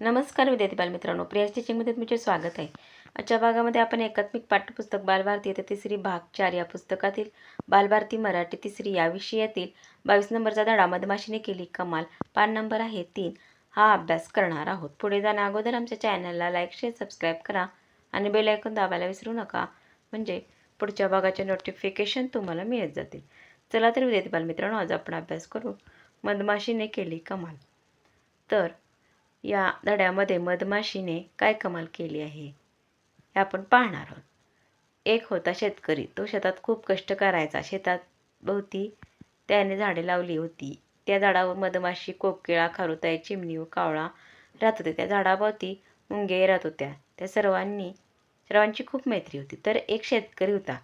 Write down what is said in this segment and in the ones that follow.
नमस्कार विद्यार्थी बालमित्रांनो प्रिया टीचिंगमध्ये तुमचे स्वागत आहे. आजच्या भागामध्ये आपण एकात्मिक पाठ्यपुस्तक बालभारती येथे तिसरी भाग चार या पुस्तकातील बालभारती मराठी तिसरी या विषयातील बावीस नंबरचा धडा मधमाशीने केली कमाल. पान नंबर आहे तीन. हा अभ्यास करणार आहोत. पुढे जाण्या अगोदर आमच्या चॅनलला लाईक शेअर सबस्क्राईब करा आणि बेल आयकॉन दाबायला विसरू नका. म्हणजे पुढच्या भागाचे नोटिफिकेशन तुम्हाला मिळत जातील. चला तर विद्यार्थी बालमित्रांनो आज आपण अभ्यास करू. मधमाशीने केली कमाल. तर या धड्यामध्ये मधमाशीने काय कमाल केली आहे? हे आपण पाहणार आहोत. एक होता शेतकरी. तो शेतात खूप कष्ट करायचा. शेतात भोवती त्याने झाडे लावली होती. त्या झाडावर मधमाशी कोकिळा खारुताई चिमणी व कावळा राहत होते. त्या झाडाभोवती मुंगे राहत होत्या. त्या सर्वांनी सर्वांची खूप मैत्री होती. तर एक शेतकरी होता.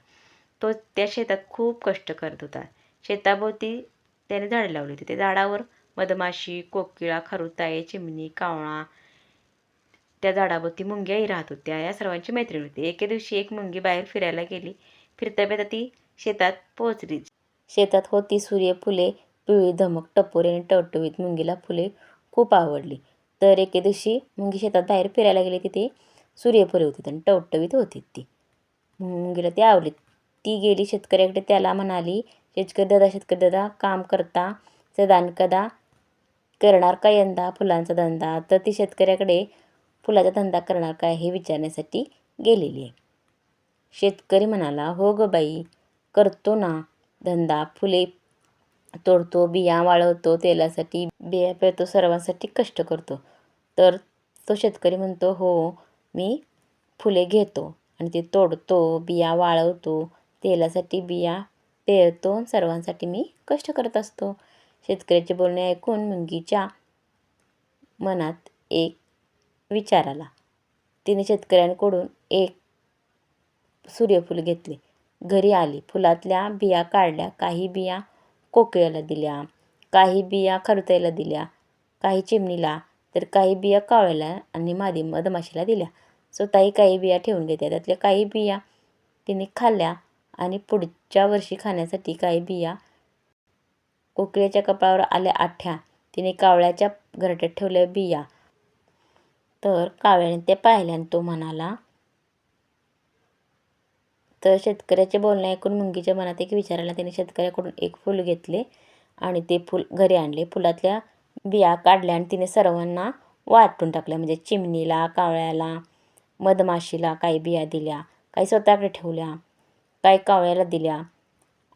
तो त्या शेतात खूप कष्ट करत होता. शेताभोवती त्याने झाडे लावली होती. त्या झाडावर मधमाशी कोकिळा खरुताई चिमणी कावळा त्या झाडाभोवती मुंग्याही राहत होत्या. या सर्वांची मैत्रीण होती. एके दिवशी एक मुंगी बाहेर फिरायला गेली. फिरता फिरता ती शेतात पोहोचली. शेतात होती सूर्य फुले पिवळी धमक टपोरी आणि टवटवीत मुंगीला फुले खूप आवडली. तर एके दिवशी मुंगी शेतात बाहेर फिरायला गेली तिथे सूर्यफुले होती आणि टवटवीत होती ती. मुंगीला ती आवडली. ती गेली शेतकऱ्याकडे. त्याला म्हणाली शेतकरी दादा शेतकरी दादा काम करता सदान कदा करणार का यंदा फुलांचा धंदा? तर ती शेतकऱ्याकडे फुलाचा धंदा करणार काय हे विचारण्यासाठी गेलेली आहे. शेतकरी म्हणाला हो ग बाई करतो ना धंदा. फुले तोडतो बिया वाळवतो तेलासाठी बिया पेरतो सर्वांसाठी कष्ट करतो. तर तो शेतकरी म्हणतो हो मी फुले घेतो आणि ते तोडतो बिया वाळवतो तेलासाठी बिया पेरतो सर्वांसाठी मी कष्ट करत असतो. शेतकऱ्याचे बोलणे ऐकून मुंगीच्या मनात एक विचार आला. तिने शेतकऱ्यांकडून एक सूर्यफूल घेतले. घरी आली. फुलातल्या बिया काढल्या. काही बिया कोकिळ्याला दिल्या. काही बिया खरुताईला दिल्या. काही चिमणीला तर काही बिया कावळ्याला आणि मादी मधमाशीला दिल्या. स्वतःही काही बिया ठेवून घेतल्या. त्यातल्या काही बिया तिने खाल्ल्या आणि पुढच्या वर्षी खाण्यासाठी काही बिया कोकिळेच्या कपाळावर आल्या आठ्या. तिने कावळ्याच्या घरट्यात ठेवल्या बिया. तर कावळ्याने ते पाहिल्या आणि तो म्हणाला तर शेतकऱ्याचे बोलणे ऐकून मुंगीच्या मनात एक विचारायला तिने शेतकऱ्याकडून एक फूल घेतले आणि ते फूल घरी आणले. फुलातल्या बिया काढल्या आणि तिने सर्वांना वाटून टाकल्या. म्हणजे चिमणीला कावळ्याला मधमाशीला काही बिया दिल्या काही स्वतःकडे ठेवल्या काही कावळ्याला दिल्या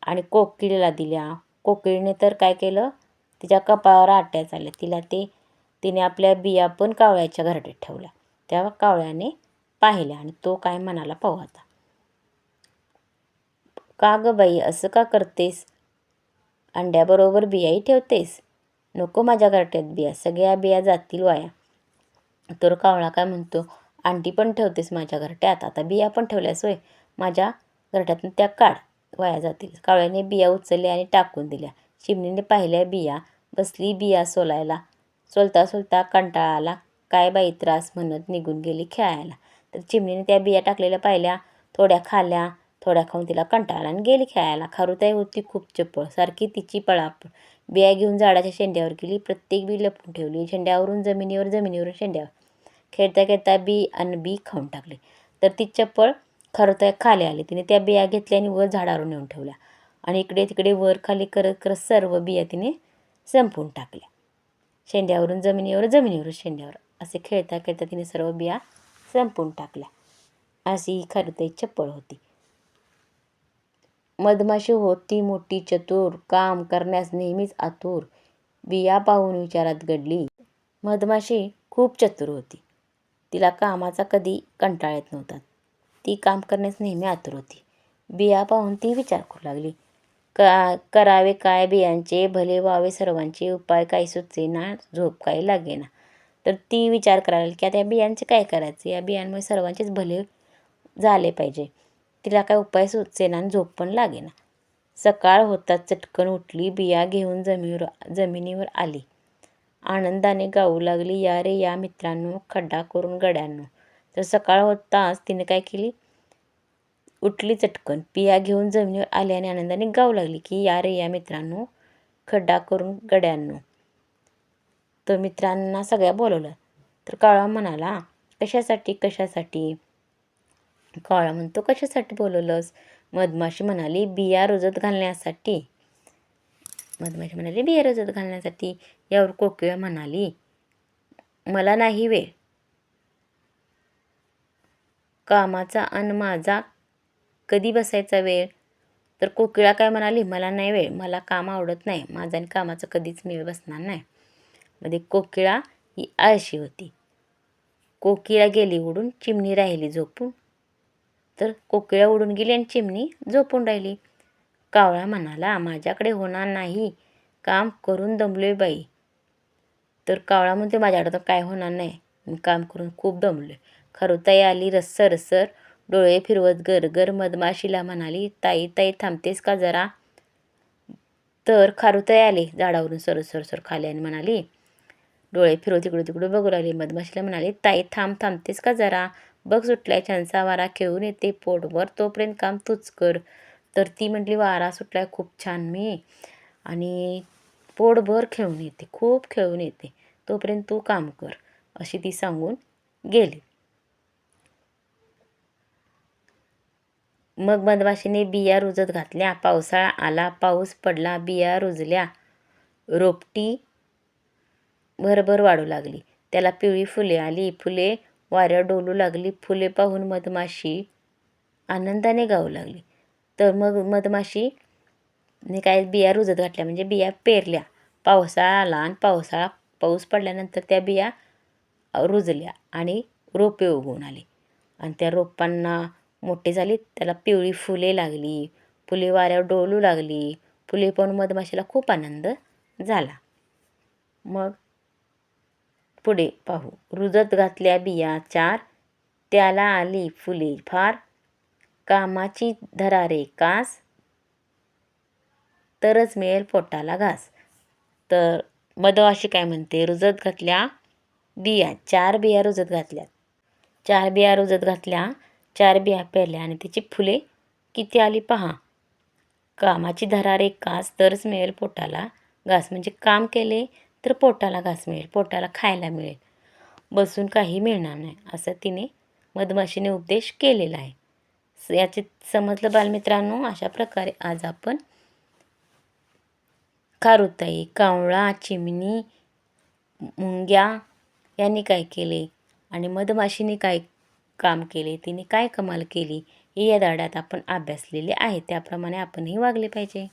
आणि कोकिळीला दिल्या. कोकिळीने तर काय केलं? तिच्या कपाळावर आट्या चालल्या. तिला ते तिने आपल्या बिया पण कावळ्याच्या घरट्यात ठेवल्या. त्या कावळ्याने पाहिल्या आणि तो काय म्हणाला पाहू आता. का गं बाई असं का करतेस? अंड्याबरोबर बियाही ठेवतेस? नको माझ्या घरट्यात बिया. सगळ्या बिया जातील वाया. तर कावळा काय म्हणतो? अंडी पण ठेवतेस माझ्या घरट्यात. आता बिया पण ठेवल्यास होय. माझ्या घरट्यातून त्या काढ. वाया जातील. कावळ्याने बिया उचलल्या आणि टाकून दिल्या. चिमणीने पाहिल्या बिया. बसली बिया सोलायला. सोलता सोलता कंटाळा आला. काय बाई त्रास म्हणत निघून गेली खेळायला. तर चिमणीने त्या बिया टाकलेल्या पाहिल्या. थोड्या खाल्ल्या थोड्या खाऊन तिला कंटाळा आणि गेली खेळायला. खारुताई होती खूप चप्पळ सारखी तिची पळापळ. बिया घेऊन झाडाच्या शेंड्यावर गेली. प्रत्येक बी लपून ठेवली. शेंड्यावरून जमिनीवर जमिनीवरून शेंड्यावर. खेळता खेळता बी आणि बी खाऊन टाकले. तर ती चप्पळ खारुताई खाली आली. तिने त्या बिया घेतल्या आणि वर झाडावर नेऊन ठेवल्या. आणि इकडे तिकडे वर खाली करत करत सर्व बिया तिने संपवून टाकल्या. शेंड्यावरून जमिनीवर जमिनीवरून शेंड्यावर. असे खेळता खेळता तिने सर्व बिया संपवून टाकल्या. अशी ही खारुताई चप्पळ होती. मधमाशी होती मोठी चतुर काम करण्यास नेहमीच आतुर. बिया पाहून विचारात घडली. मधमाशी खूप चतुर होती. तिला कामाचा कधी कंटाळ येत नव्हता. ती काम करण्यास नेहमी आतुर होती. बिया पाहून ती विचार करू लागली. का करावे काय बियांचे भले व्हावे सर्वांचे उपाय काही सुचेना झोप काही लागेना. तर ती विचार करायला की आता या बियांचे काय करायचे? या बियांमुळे सर्वांचेच भले झाले पाहिजे. तिला काय उपाय सुचेना आणि झोप पण लागेना. सकाळ होताच चटकन उठली बिया घेऊन जमिनीवर जमिनीवर आली. आनंदाने गाऊ लागली या रे या मित्रांनो खड्डा करून गड्यांनो तर सकाळ होताच तिने काय केली? उठली चटकन. पिया घेऊन जमिनीवर आली आणि आनंदाने गाऊ लागली की या रे या मित्रांनो. खड्डा करून गड्यांनो. तो मित्रांना सगळ्या बोलवलं. तर काळा म्हणाला कशासाठी कशासाठी? काळा म्हणतो कशासाठी बोलवलंस? मधमाशी म्हणाली बिया रोजत घालण्यासाठी. मधमाशी म्हणाली बिया रोजत घालण्यासाठी? यावर कोकिळा म्हणाली मला नाही वेळ. कामाचा अन माझा कधी बसायचा वेळ? तर कोकिळा काय म्हणाली मला नाही वेळ मला काम आवडत नाही माझा आणि कामाचा कधीच मी बसणार नाही. मध्ये कोकिळा ही आळशी होती. कोकिळा गेली उडून चिमणी राहिली झोपून. तर कोकिळा उडून गेली आणि चिमणी झोपून राहिली. कावळा म्हणाला माझ्याकडे होणार नाही काम करून दमलोय बाई. तर कावळा म्हणते माझ्याकडे तर काय होणार नाही मी काम करून खूप दमलोय. खरुताई आली रस्सर रस्सर. डोळे फिरवत गरगर मधमाशीला म्हणाली ताई ताई थांबतेस का जरा? तर खारुताई आले झाडावरून सर सर सर खाली आणि म्हणाली. डोळे फिरवत तिकडे तिकडे बघू लागले. मधमाशीला म्हणाली ताई थांब थांबतेस का जरा? बघ सुटलाय छानसा वारा खेळून येते पोटभर तोपर्यंत काम तूच कर. तर ती म्हटली वारा सुटलाय खूप छान मी. आणि पोटभर खेळून येते खूप खेळून येते तोपर्यंत तू काम कर अशी ती सांगून गेली. मग मधमाशीने बिया रुजत घातल्या. पावसाळा आला पाऊस पडला बिया रुजल्या. रोपटी भरभर वाढू लागली. त्याला पिवळी फुले आली. फुले वाऱ्यावर डोलू लागली. फुले पाहून मधमाशी आनंदाने गाऊ लागली. तर मग मधमाशीने काय बिया रुजत घातल्या? म्हणजे बिया पेरल्या. पावसाळा आला आणि पावसाळा पाऊस पडल्यानंतर त्या बिया रुजल्या आणि रोपे उगवून आली. आणि त्या रोपांना मोठे झाली त्याला पिवळी फुले लागली. फुले वाऱ्यावर डोलू लागली. फुले पाहून मधमाशीला खूप आनंद झाला. मग पुढे पाहू. रुजत घातल्या बिया चार. त्याला आली फुले. फार कामाची धरारे कास. तरच मिळेल पोटाला घास. तर मधमाशी काय म्हणते? रुजत घातल्या बिया. चार बिया रुजत घातल्या. चार बिया रुजत घातल्या. चार बिया पेरल्या आणि त्याची फुले किती आली पहा. कामाची धरारे कास तरच मिळेल पोटाला. घास म्हणजे काम केले तर पोटाला घास मिळेल पोटाला खायला मिळेल. बसून काही मिळणार नाही असं तिने मधमाशीने उपदेश केलेला आहे. याचे समजलं बालमित्रांनो अशा प्रकारे आज आपण खारुताई कावळा चिमणी मुंग्या यांनी काय केले आणि मधमाशीने काय काम केले तिने काय कमाल केली हे या धड्यात आपण अभ्यासलेले आहे त्याप्रमाणे आपणही वागले पाहिजे.